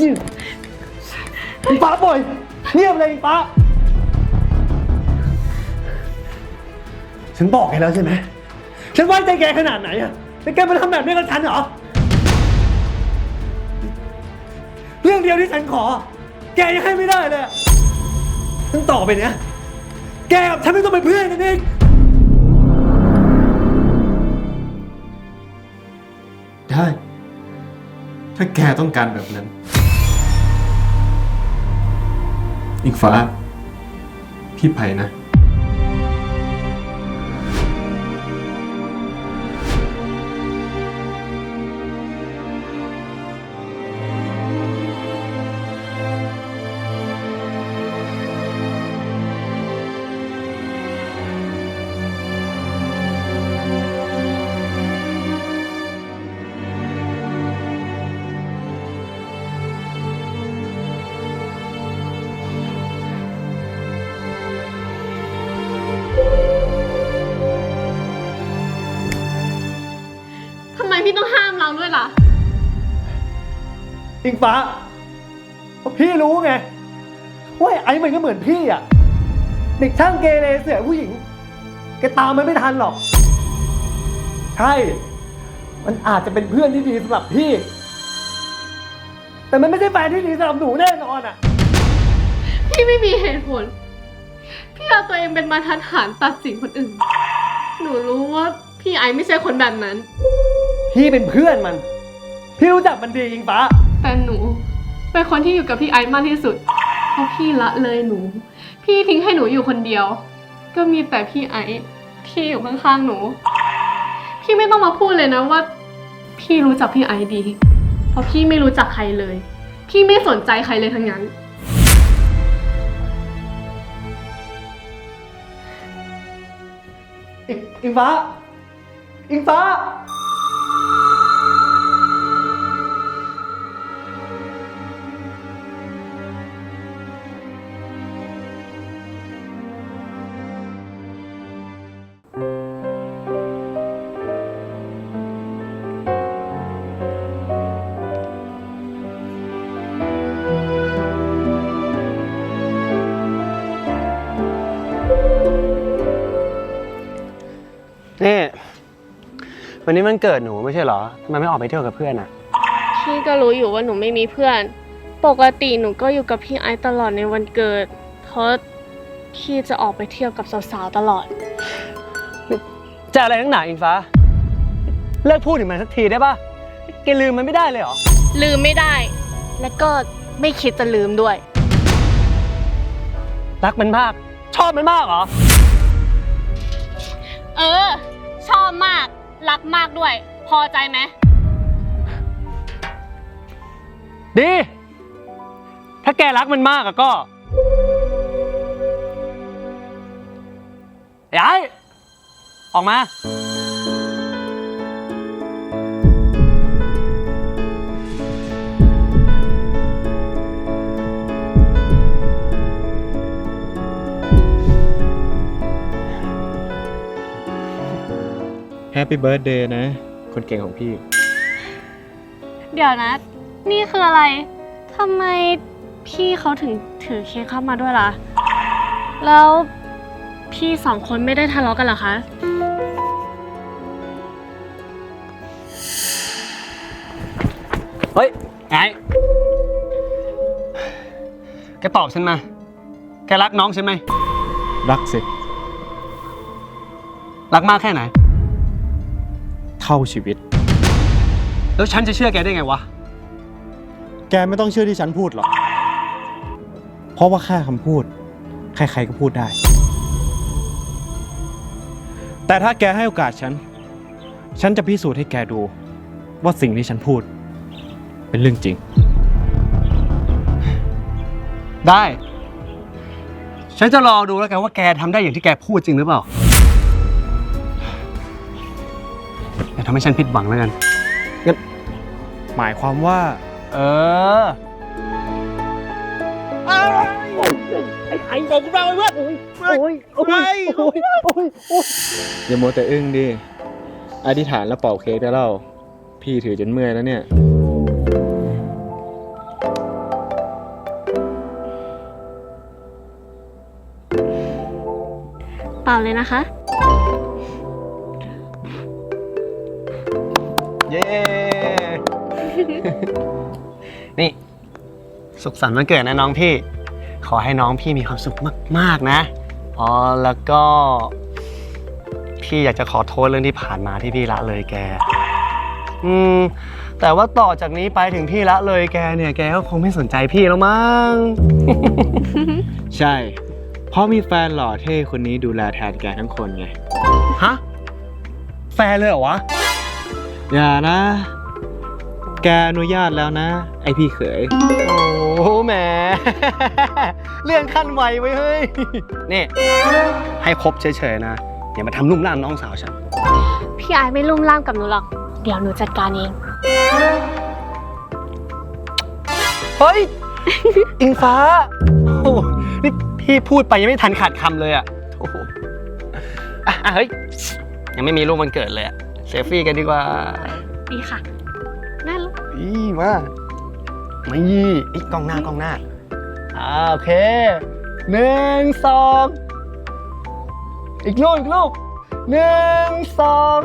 อิงฟ้าปล่อยเงียบเลยอิงฟ้า ฉันบอกแกแล้วใช่ไหม ฉันไว้ใจแกขนาดไหนอะแต่แกมาทำแบบนี้กับฉันเหรอ เรื่องเดียวที่ฉันขอ แกยังให้ไม่ได้เลยอะตั้งต่อไปเนี้ยแกกับฉันไม่ต้องเป็นเพื่อนกันเองได้ ถ้าแกต้องการแบบนั้น อีกฟ้า พี่ไผ่นะ เราด้วยล่ะ อิงฟ้า พี่รู้ไงว่าไอ้มันก็เหมือนพี่อะ เด็กช่างเกเรเสือผู้หญิง แกตามมันไม่ทันหรอก ใช่ มันอาจจะเป็นเพื่อนที่ดีสำหรับพี่ แต่มันไม่ใช่แฟนที่ดีสำหรับหนูแน่นอนอะ พี่ไม่มีเหตุผล พี่เอาตัวเองเป็นมาตรฐานตัดสินคนอื่น หนูรู้ว่าพี่ไอซ์ไม่ใช่คนแบบนั้น พี่เป็นเพื่อนมัน พี่รู้จักมันดีอิงฟ้า แต่หนู เป็นคนที่อยู่กับพี่ไอซ์มากที่สุด เพราะพี่ละเลยหนู พี่ทิ้งให้หนูอยู่คนเดียว ก็มีแต่พี่ไอซ์ที่อยู่ข้างๆหนู พี่ไม่ต้องมาพูดเลยนะว่า พี่รู้จักพี่ไอซ์ดี เพราะพี่ไม่รู้จักใครเลย พี่ไม่สนใจใครเลยทั้งนั้น อิงอิงฟ้า อิงฟ้า นี่วันนี้มันเกิดหนูไม่ใช่เหรอทำไมไม่ออกไปเที่ยวกับเพื่อนอะพี่ก็รู้อยู่ว่าหนูไม่มีเพื่อน ปกติหนูก็อยู่กับพี่ไอซ์ตลอดในวันเกิด เพราะพี่จะออกไปเที่ยวกับสาวๆตลอด จะอะไรทั้งหนาอิงฟ้า เลิกพูดถึงมันสักทีได้ปะแกลืมมันไม่ได้เลยเหรอ ลืมไม่ได้ และก็ไม่คิดจะลืมด้วย รักมันมาก ชอบมันมากเหรอ เออชอบ มาก รักมากด้วย พอใจไหม ดี ถ้าแกรักมันมากอะก็ย้ายออกมา ปปี้เบิร์ดเดย์นะ คนเก่งของพี่ เดี๋ยวนะ นี่คืออะไรทำไมพี่เขาถึงถือเค้กเข้ามาด้วยล่ะ แล้วพี่สองคนไม่ได้ทะเลาะกันเหรอคะ เฮ้ยไงแกตอบฉันมา แกรักน้องฉันไหม รักสิ รักมากแค่ไหน เท่าชีวิต แล้วฉันจะเชื่อแกได้ไงวะ แกไม่ต้องเชื่อที่ฉันพูดหรอก เพราะว่าแค่คำพูด ใครๆก็พูดได้ แต่ถ้าแกให้โอกาสฉัน ฉันจะพิสูจน์ให้แกดู ว่าสิ่งที่ฉันพูด เป็นเรื่องจริง ได้ ฉันจะรอดูแล้วกันว่าแกทำได้อย่างที่แกพูดจริงหรือเปล่า ทำให้ฉันผิดหวังแล้วกัน หมายความว่า เออ ไอ้บอกกูเล่าไอ้เพื่อนโอ้ยโอ้ยโอ้ยโอ้ยอย่าโมัแต่อึ้งดิ อธิษฐานแล้วเป่าเค้กแล้วพี่ถือจนเมื่อยแล้วเนี่ย เป่าเลยนะคะ เย้ นี่ สุขสันต์วันเกิดนะน้องพี่ ขอให้น้องพี่มีความสุขมาก ๆ นะ อ๋อ แล้วก็ พี่อยากจะขอโทษเรื่องที่ผ่านมาที่พี่ละเลยแก อืม แต่ว่าต่อจากนี้ไปถึงพี่ละเลยแกเนี่ย แกก็คงไม่สนใจพี่แล้วมั้ง ใช่ เพราะมีแฟนหล่อเท่คนนี้ดูแลแทนแกทั้งคนไง ฮะ แฟนเลยเหรอวะ อย่านะ แกอนุญาตแล้วนะ ไอพี่เขย โอ้โหแหม เรื่องขั้นไวไว้ยเฮ้ย นี่ ให้ครบเฉยๆนะ อย่ามาทำลุ่มล่ามน้องสาวฉัน พี่ไอซ์ไม่ลุ่มล่ามกับหนูหรอก เดี๋ยวหนูจัดการเอง เฮ้ย อิงฟ้า โอ้โหนี่พี่พูดไปยังไม่ทันขาดคำเลยอะโอ้โหอะอะเฮ้ย ยังไม่มีรูปวันเกิดเลยอะเซลฟี่กันดีกว่าดีค่ะน่ารักอีมาไม่อีกกล้องหน้ากล้องหน้าอ่าโอเคหนึ่งสองอีกลูกอีกลูกหนึ่งสอง